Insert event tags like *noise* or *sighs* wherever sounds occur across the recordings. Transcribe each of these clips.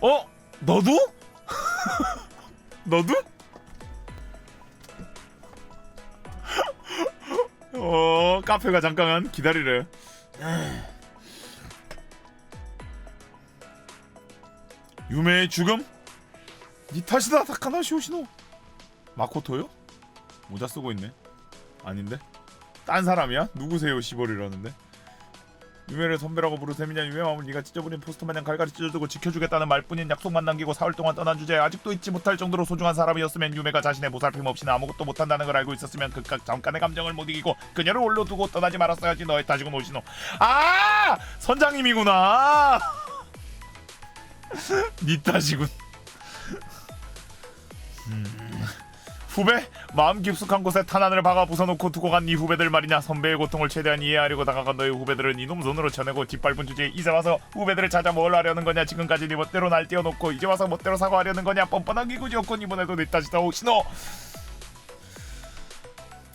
어? 너도? *laughs* 너도? *laughs* 어 카페가 잠깐 기다리래 *sighs* 유메의 죽음? 니 탓이다 다카나시 오시노 마코토요? 모자 쓰고 있네 아닌데? 딴 사람이야? 누구세요 시벌이라는데 유메를 선배라고 유메 마음을 네가 찢어버린 포스터 마냥 갈갈이 찢어주고 지켜주겠다는 말뿐인 약속만 남기고 사흘 동안 떠난 주제에 아직도 잊지 못할 정도로 소중한 사람이었으면 유메가 자신의 보살핌 없이는 아무것도 못한다는 걸 알고 있었으면 그깟 잠깐의 감정을 못 이기고 그녀를 올려두고 떠나지 말았어야지 너의 따지고 노시노. 아! 선장님이구나. *laughs* 니 따시군 음. 후배? 마음 깊숙한 곳에 탄환을 박아 부숴놓고 두고 간네 후배들 말이냐? 선배의 고통을 최대한 이해하려고 다가간 너의 후배들은 이놈 손으로 쳐내고 뒷밟은 주제에 이제 와서 후배들을 찾아 뭘 하려는 거냐? 지금까지 네 멋대로 날 띄워놓고 이제 와서 멋대로 사과하려는 거냐? 뻔뻔한 기구지였군. 이번에도 내 탓이다 혹시너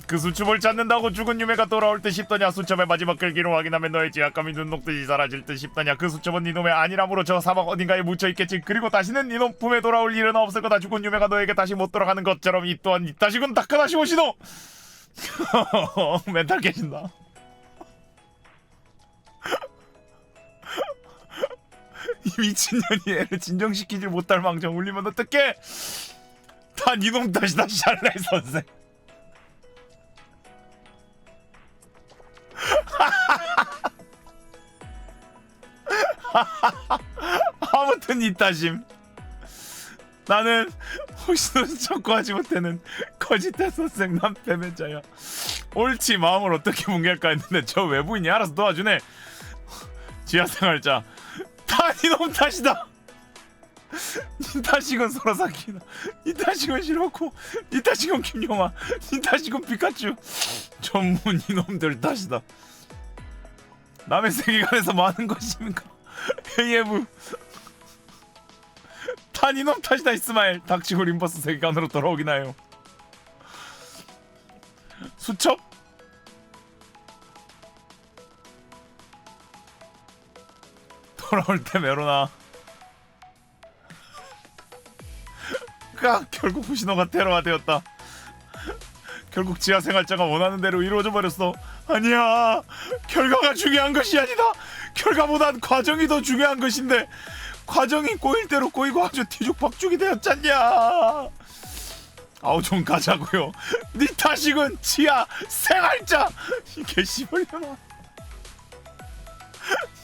그 수첩을 찾는다고 죽은 유매가 돌아올 듯 싶더냐? 수첩의 마지막 글귀로 확인하면 너의 지압감이 눈 녹듯이 사라질 듯 싶더냐? 그 수첩은 이놈의 아니라므로 저 사막 어딘가에 묻혀있겠지. 그리고 다시는 이놈 품에 돌아올 일은 없을 거다. 죽은 유매가 너에게 다시 못 돌아가는 것처럼 이 또한 이따시군 다카다시 오시노! *laughs* 멘탈 깨진다. *laughs* 이 미친년이 애를 진정시키질 못할 망정 울리면 어떡해? 다 이놈 탓이다 샬라이 선생 *laughs* 아무튼 이따심. 나는 혹시도 척구하지 못하는 거짓된 선생 난 패배자야. 옳지 마음을 어떻게 뭉갤까 했는데 저 외부인이 알아서 도와주네. 지하생활자. 다 이놈 탓이다. 니 탓이건 소라사키나. 니 탓이건 시로코 니 탓이건 김용아 니 탓이건 피카츄. 전부 이놈들 탓이다. 남의 세계관에서 뭐 하는 것입니까 헤이에브. 단 이놈 탓이다 이스마일 닥치고 림버스 세계관으로 돌아오긴 하요? 수첩? 돌아올 때 메로나. 까 결국 후시노가 테러화되었다. 결국 지하 생활자가 원하는 대로 이루어져 버렸어. 아니야. 결과가 중요한 것이 아니다 결과보단 과정이 더 중요한 것인데 과정이 꼬일 대로 꼬이고 아주 뒤죽박죽이 되었잖냐. 아우 좀 가자고요. *laughs* 니 탓이군 지하 생활자. *laughs* 이 개씨발려나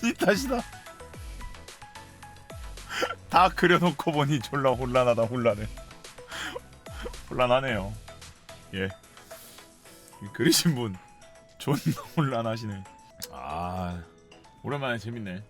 니 탓이다. 다 그려놓고 보니 졸라 혼란하다 혼란해. 혼란하네요. 예. 이 그리신 분 존나 혼란하시네. 아 오랜만에 재밌네